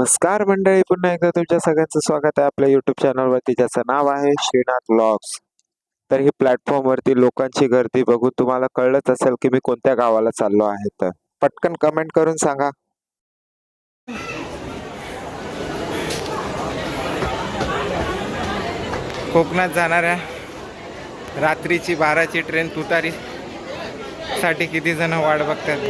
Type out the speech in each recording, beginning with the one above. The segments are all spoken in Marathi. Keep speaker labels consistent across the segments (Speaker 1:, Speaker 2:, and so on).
Speaker 1: नमस्कार मंडळी पुन्हा एकदा तुमच्या सगळ्यांचं स्वागत आहे आपल्या युट्यूब चॅनलवरती ज्याचं नाव आहे श्रीनाथ ब्लॉग्स तर ही प्लॅटफॉर्मवरती लोकांची गर्दी बघून तुम्हाला कळलंच असेल की मी कोणत्या गावाला चाललो आहे तर. पटकन कमेंट करून सांगा.
Speaker 2: कोकणात जाणाऱ्या रात्रीची बाराची ट्रेन तुतारी. साठी किती जण वाट बघतात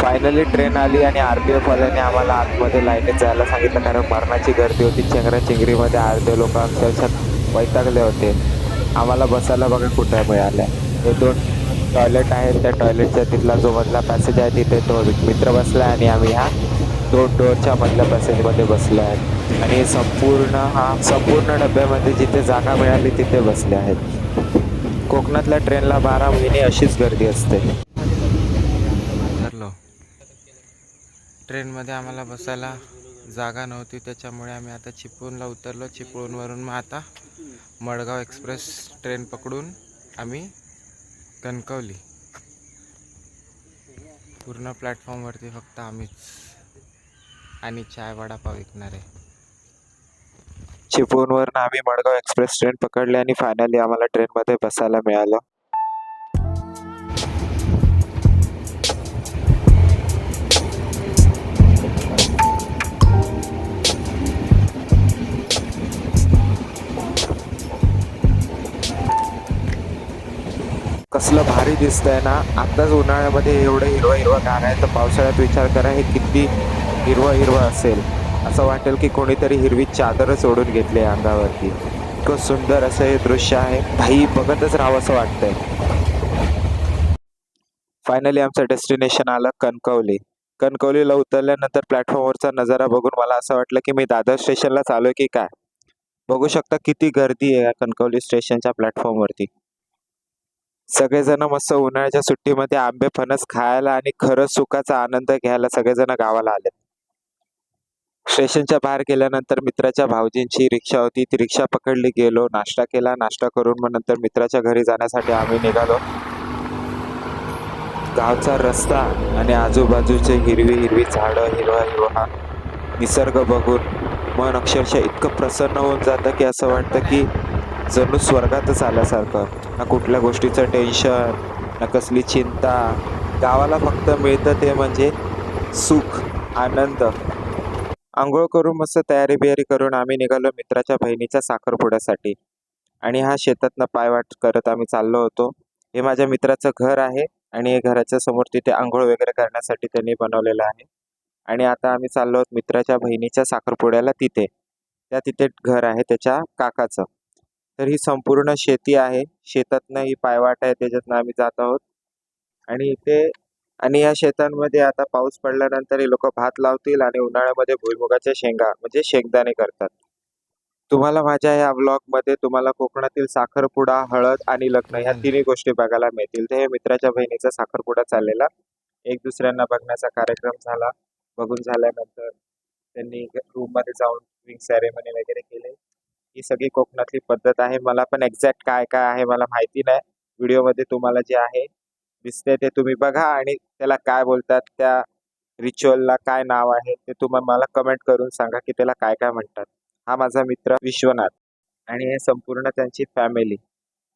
Speaker 1: फायनली ट्रेन आली आणि आर आरपीएफ वाल्याने आम्हाला आतमध्ये लाईनीत जायला सांगितलं कारण मरणाची गर्दी होती. चेंगरा चिंगरीमध्ये अर्धे लोक अक्षरशः वैतागले होते. आम्हाला बसायला बघा कुठे मिळाल्या हे दोन टॉयलेट आहेत त्या टॉयलेटच्या तिथला जो मधला पॅसेज आहे तिथे तो मित्र बसला आणि आम्ही ह्या दोन डोअरच्या मधल्या पॅसेजमध्ये बसलो आहे. आणि संपूर्ण हा संपूर्ण डब्यामध्ये जिथे जागा मिळाली तिथे बसले आहेत. कोकणातल्या ट्रेनला बारा महिने अशीच गर्दी असते.
Speaker 2: ठरलो. ट्रेनमध्ये आम्हाला बसायला जागा नव्हती त्याच्यामुळे आम्ही आता चिपळूणला उतरलो. चिपळूणवरून मग आता मडगाव एक्सप्रेस ट्रेन पकडून आम्ही कणकवली. पूर्ण प्लॅटफॉर्मवरती फक्त आम्हीच आणि चाय वडापाव विकणार.
Speaker 1: आहे चिपळूणवरून आम्ही मडगाव एक्सप्रेस ट्रेन पकडली आणि फायनली आम्हाला ट्रेनमध्ये बसायला मिळालं. कसलं भारी दिसतंय ना आताच उन्हाळ्यामध्ये एवढं हिरवं हिरवं गाणं आहे तर पावसाळ्यात विचार करा हे किती हिरवं हिरवं असेल. असं वाटेल की कोणीतरी हिरवी चादरच ओढून घेतली आहे अंगावरती. इतकं सुंदर असं हे दृश्य आहे. भाई बघतच राहावं असं वाटतंय. फायनली आमचं डेस्टिनेशन आलं कणकवली. कणकवलीला उतरल्यानंतर प्लॅटफॉर्मवरचा नजारा बघून मला असं वाटलं की मी दादर स्टेशनला चालू की काय? बघू शकता किती गर्दी आहे या कणकवली स्टेशनच्या प्लॅटफॉर्मवरती सगळेजण मस्त उन्हाळ्याच्या सुट्टीमध्ये आंबे फणस खायला आणि खरंच सुखाचा आनंद घ्यायला सगळेजण गावाला आले स्टेशनच्या बाहेर गेल्यानंतर मित्राच्या भाऊजींची रिक्षा होती. ती रिक्षा पकडली गेलो. नाश्ता केला. नाश्ता करून मग नंतर मित्राच्या घरी जाण्यासाठी आम्ही निघालो. गावचा रस्ता आणि आजूबाजूचे हिरवी हिरवी झाडं हिरवा हिरवा निसर्ग बघून मन अक्षरशः इतकं प्रसन्न होऊन जातं की असं वाटतं की जणू स्वर्गातच आल्यासारखं. ना कुठल्या गोष्टीचं टेन्शन ना कसली चिंता. गावाला फक्त मिळतं ते म्हणजे सुख आनंद. आंघोळ करून मस्त तयारी बियारी करून आम्ही निघालो मित्राच्या बहिणीच्या साखरपुड्यासाठी. आणि हा शेतातनं पायवाट करत आम्ही चाललो होतो. हे माझ्या मित्राचं घर आहे आणि हे घराच्या समोर तिथे आंघोळ वगैरे करण्यासाठी त्यांनी बनवलेलं आहे. आणि आता आम्ही चाललो आहोत मित्राच्या बहिणीच्या साखरपुड्याला तिथे. त्या तिथे घर आहे त्याच्या काकाचं. तर ही संपूर्ण शेती आहे. शेतातनं ही पायवाट आहे त्याच्यातनं आम्ही जात आहोत. आणि इथे आणि या शेतांमध्ये आता पाऊस पडल्यानंतर हे लोक भात लावतील आणि उन्हाळ्यामध्ये भुईमुगाच्या शेंगा म्हणजे शेंगदाणे करतात. तुम्हाला माझ्या या मध्ये तुम्हाला कोकणातील साखरपुडा हळद आणि लग्न ह्या तिन्ही गोष्टी बघायला मिळतील. ते हे मित्राच्या बहिणीचा साखरपुडा चाललेला. एक दुसऱ्यांना बघण्याचा कार्यक्रम झाला. बघून झाल्यानंतर त्यांनी रूममध्ये जाऊन रिंग सेरेमनी वगैरे केले. ही सगळी कोकणातली पद्धत आहे. मला पण एक्झॅक्ट काय काय आहे मला माहिती नाही. व्हिडिओमध्ये तुम्हाला जे आहे दिसते ते तुम्ही बघा आणि त्याला काय बोलतात त्या रिच्युअलला काय नाव आहे ते तुम्ही मला कमेंट करून सांगा की त्याला काय काय म्हणतात. हा माझा मित्र विश्वनाथ आणि हे संपूर्ण त्यांची फॅमिली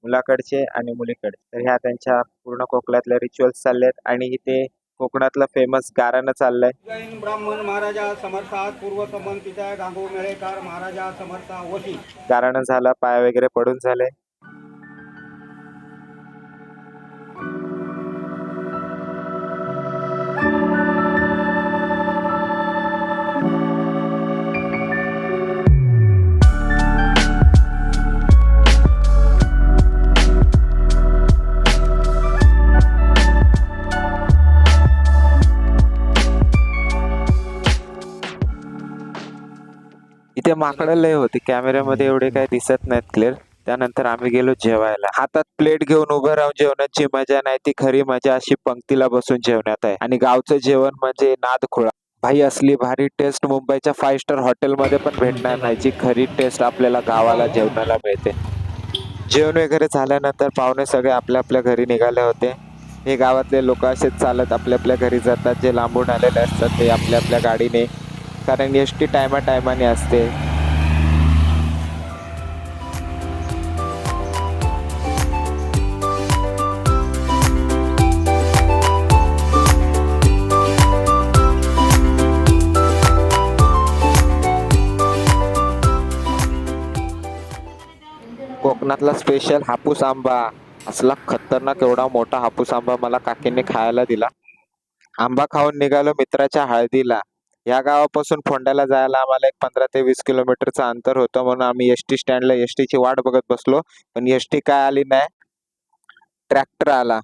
Speaker 1: मुलाकडचे आणि मुलीकडचे तर ह्या त्यांच्या पूर्ण कोकणातल्या रिच्युअल्स चाललेत आणि इथे कोकणातलं फेमस गारानं चाललंय.
Speaker 3: ब्राह्मण महाराजा समर्था पूर्व संबंधित गांगो मेळेकर महाराजा समर्था वशी
Speaker 1: गाराणं झालं पाय वगैरे पडून झाले. माकडं लय होती. कॅमेऱ्यामध्ये एवढे काही दिसत नाहीत क्लिअर त्यानंतर आम्ही गेलो जेवायला. हातात प्लेट घेऊन उभं राहून जेवणाची मजा नाही ती खरी मजा अशी पंक्तीला बसून जेवण्यात आहे. आणि गावचं जेवण म्हणजे नाद खुळा भाई असली भारी टेस्ट मुंबईच्या फाईव्ह स्टार हॉटेलमध्ये पण भेटणार नाही जी खरी टेस्ट आपल्याला गावाला जेवणाला मिळते. जेवण वगैरे झाल्यानंतर पाहुणे सगळे आपल्या आपल्या घरी निघाले होते. हे गावातले लोक असेच चालत आपल्या आपल्या घरी जातात जे लांबून आलेले असतात ते आपल्या आपल्या गाडीने कारण एस टी टायमा टायमाने असते. कोकणातला स्पेशल हापूस आंबा. असला खतरनाक एवढा मोठा हापूस आंबा मला काकींनी खायला दिला. आंबा खाऊन निघालो मित्राच्या हळदीला. या गावापासून फोंड्याला जायला आम्हाला एक पंधरा ते वीस किलोमीटरचं अंतर होतं म्हणून आम्ही एस टी स्टँडला एस टीची वाट बघत बसलो. पण एस टी काय आली नाही. ट्रॅक्टर आला.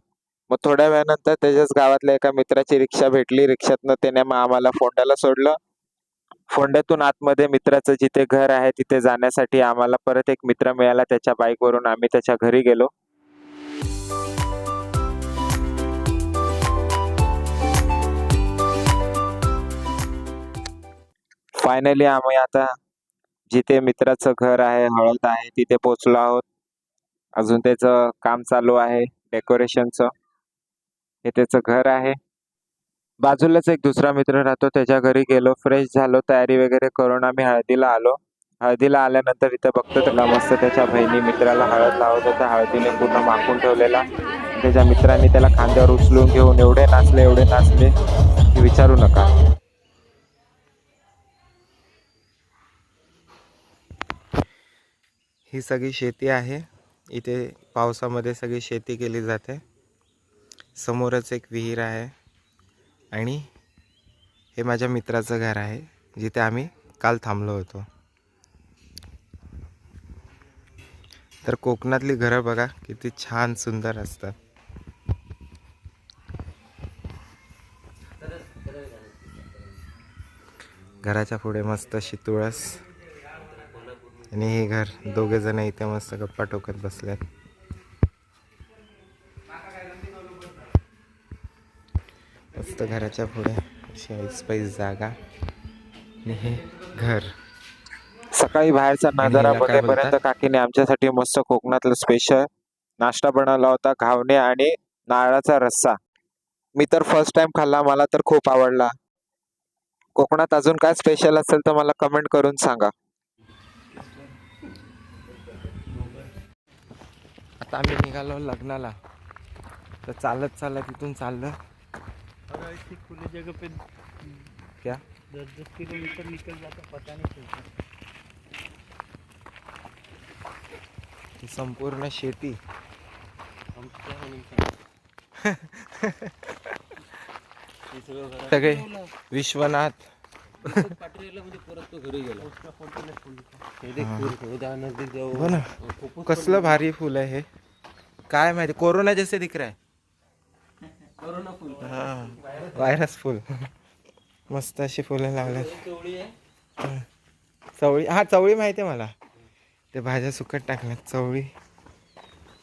Speaker 1: मग थोड्या वेळानंतर त्याच्याच गावातल्या एका मित्राची रिक्षा भेटली. रिक्षातनं त्याने मग आम्हाला फोंड्याला सोडलं. फोंड्यातून आतमध्ये मित्राचं जिथे घर आहे तिथे जाण्यासाठी आम्हाला परत एक मित्र मिळाला. त्याच्या बाईकवरून आम्ही त्याच्या घरी गेलो. फायनली आम्ही आता जिथे मित्राचं घर आहे हळद आहे तिथे पोचलो आहोत. अजून त्याचं काम चालू आहे डेकोरेशनचं. हे त्याचं घर आहे. बाजूलाच एक दुसरा मित्र राहतो त्याच्या घरी गेलो फ्रेश झालो तयारी वगैरे करून आम्ही हळदीला आलो. हळदीला आल्यानंतर इथं बघतो त्याला मस्त त्याच्या बहिणी मित्राला हळद लावत होता हळदीने पूर्ण माखून ठेवलेला. त्याच्या मित्रांनी त्याला खांद्यावर उचलून घेऊन एवढे नाचले एवढे नाचले की विचारू नका.
Speaker 2: ही सगळी शेती आहे. इथे पावसामध्ये सगळी शेती केली जाते. समोरच एक विहीर आहे आणि हे माझ्या मित्राचं घर आहे जिथे आम्ही काल थांबलो होतो. तर कोकणातली घरं बघा किती छान सुंदर असतात. घराच्या पुढे मस्त शितुळस. आणि हे घर दोघे जण इथे मस्त गप्पा टोकत बसल्यात मस्त घराच्या पुढे अशी ऐसपैस जागा. आणि हे घर.
Speaker 1: सकाळी बाहेरचा नजारा बघेपर्यंत? काकीने आमच्यासाठी मस्त कोकणातलं स्पेशल नाश्ता बनवला होता घावणे आणि नारळाचा रस्सा. मी तर फर्स्ट टाइम खाल्ला मला तर खूप आवडला. कोकणात अजून काय स्पेशल असेल तर मला कमेंट करून सांगा.
Speaker 2: आता आम्ही निघालो लग्नाला. तर चालत चालत इथून चाललं.
Speaker 3: खुली जगह पे
Speaker 2: क्या?
Speaker 3: दस दस किलोमीटर निकल जाता पता नहीं चलता
Speaker 2: संपूर्ण शेती. सगळे विश्वनाथ. हो ना कसलं भारी फुल आहे हे. काय माहिती कोरोना जैसे दिख रहा है. हाँ व्हायरस फुल मस्त अशी फुलं लावल्यात चवळी हा. चवळी माहिती आहे मला. ते भाज्या सुकट टाकल्यात चवळी.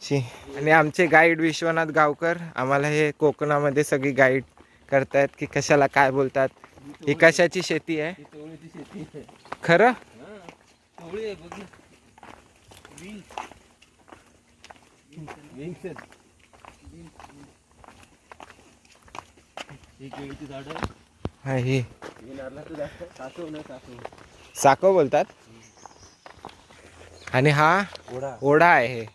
Speaker 2: ची आणि आमचे गाईड विश्वनाथ गावकर आम्हाला हे कोकणामध्ये सगळी गाईड करतायत की कशाला काय बोलतात. ही कशाची शेती आहे? खरं? हा ही. साको बोलतात? आणि हा ओढा. आहे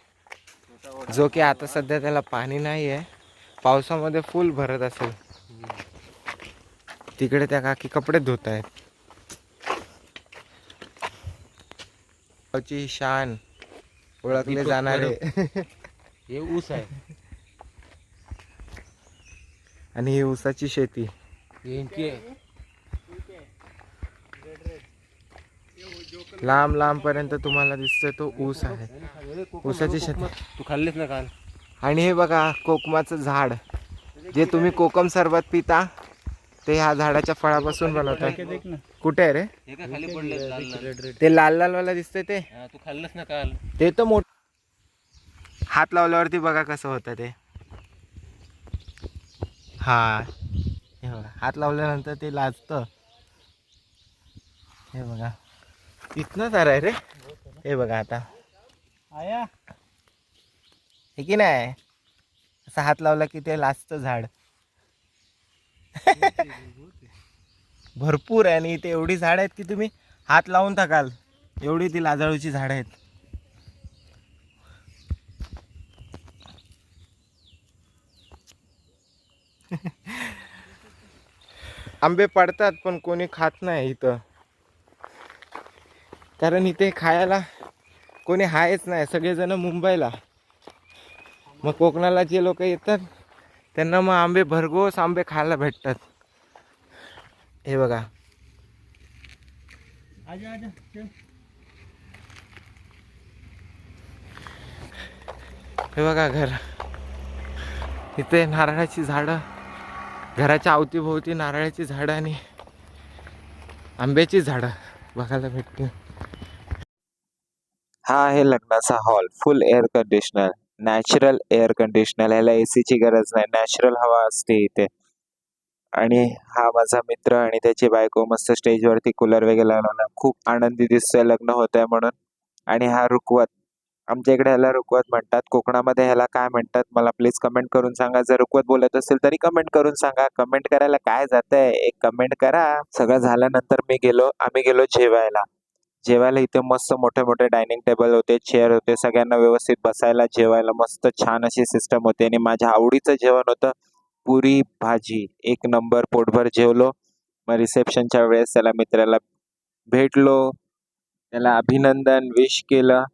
Speaker 2: जो की आता सध्या त्याला पाणी नाही आहे. पावसामध्ये फुल भरत असेल. तिकडे त्या काकी कपडे धुत आहेत. गावची शान ओळखले जाणारे.
Speaker 3: ये ऊस आहे.
Speaker 2: आणि ही ऊसाची शेती.
Speaker 3: है
Speaker 2: लांब लांब पर्यंत तुम्हाला दिसतोय तो ऊस आहे. ऊसाची शेती.
Speaker 3: तू खाल्लेस ना काल?
Speaker 2: आणि हे बघा कोकमाचं झाड. जे तुम्ही कोकम सरबत पिता ते ह्या झाडाच्या फळापासून बनवतात कुठे आहे रे?
Speaker 3: हे का खाली पडले लाल लाल?
Speaker 2: ते लाल लाल वाला दिसतंय ते?
Speaker 3: हा, तू खाल्लंस ना काल?
Speaker 2: ते तर मोठ हात लावल्यावरती बघा कसं होतं ते. हा हे बघा हात लावल्यानंतर ते लाजतं. हे बघा. इथनंच आहे रे. हे बघा आता.
Speaker 3: आया.
Speaker 2: हे की नाही? असा हात लावला की ते लास्टचं झाड. भरपूर आहे आणि इथे एवढी झाड आहेत की तुम्ही हात लावून टाकाल एवढी ती लाजाळूची झाड आहेत. आंबे पडतात पण कोणी खात नाही इथं. कारण इथे खायला कोणी आहेच नाही सगळेजण मुंबईला. मग कोकणाला जे लोक येतात त्यांना मग आंबे भरघोस आंबे खायला भेटतात. हे बघा.
Speaker 3: आजा आजा चल.
Speaker 2: हे बघा घर. इथे नारळाची झाडं. घराच्या अवतीभोवती नारळाची झाडं आणि आंब्याची झाडं बघायला भेटतील.
Speaker 1: हा आहे लग्नाचा hall. Full air conditioner. Natural air conditioner. ह्याला एसीची गरज नाही. नॅचरल हवा असते इथे. आणि हा माझा मित्र आणि त्याची बायको मस्त स्टेजवरती कूलर वगैरे लावला खूप आनंदी दिसतोय लग्न होत आहे म्हणून. आणि हा रुकवत आमच्या इकडे ह्याला रुकवत म्हणतात. कोकणामध्ये ह्याला काय म्हणतात मला प्लीज कमेंट करून सांगा. जर रुकवत बोलत असेल तरी कमेंट करून सांगा. कमेंट करायला काय जातंय? एक कमेंट करा. सगळं झाल्यानंतर मी गेलो. आम्ही गेलो जेवायला. जेवायला इथे मस्त मोठे मोठे डायनिंग टेबल होते चेअर होते. सगळ्यांना व्यवस्थित बसायला जेवायला मस्त छान अशी सिस्टम होती. आणि माझ्या आवडीचं जेवण होतं पुरी भाजी. एक नंबर पोटभर जेवलो. मग रिसेप्शनच्या वेळेस त्याला मित्राला भेटलो. त्याला अभिनंदन विश केलं.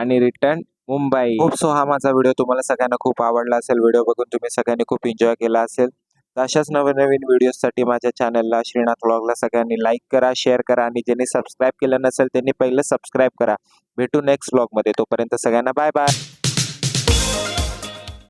Speaker 1: आणि रिटर्न मुंबई. खूप सो हा माझा व्हिडिओ तुम्हाला सगळ्यांना खूप आवडला असेल. व्हिडिओ बघून तुम्ही सगळ्यांनी खूप एन्जॉय केला असेल. तर अशाच नवीन नवीन व्हिडिओसाठी माझ्या चॅनलला श्रीनाथ व्लॉगला सगळ्यांनी लाईक करा शेअर करा आणि ज्यांनी सबस्क्राईब केलं नसेल त्यांनी पहिलं सबस्क्राईब करा. भेटू नेक्स्ट व्लॉगमध्ये तोपर्यंत सगळ्यांना बाय बाय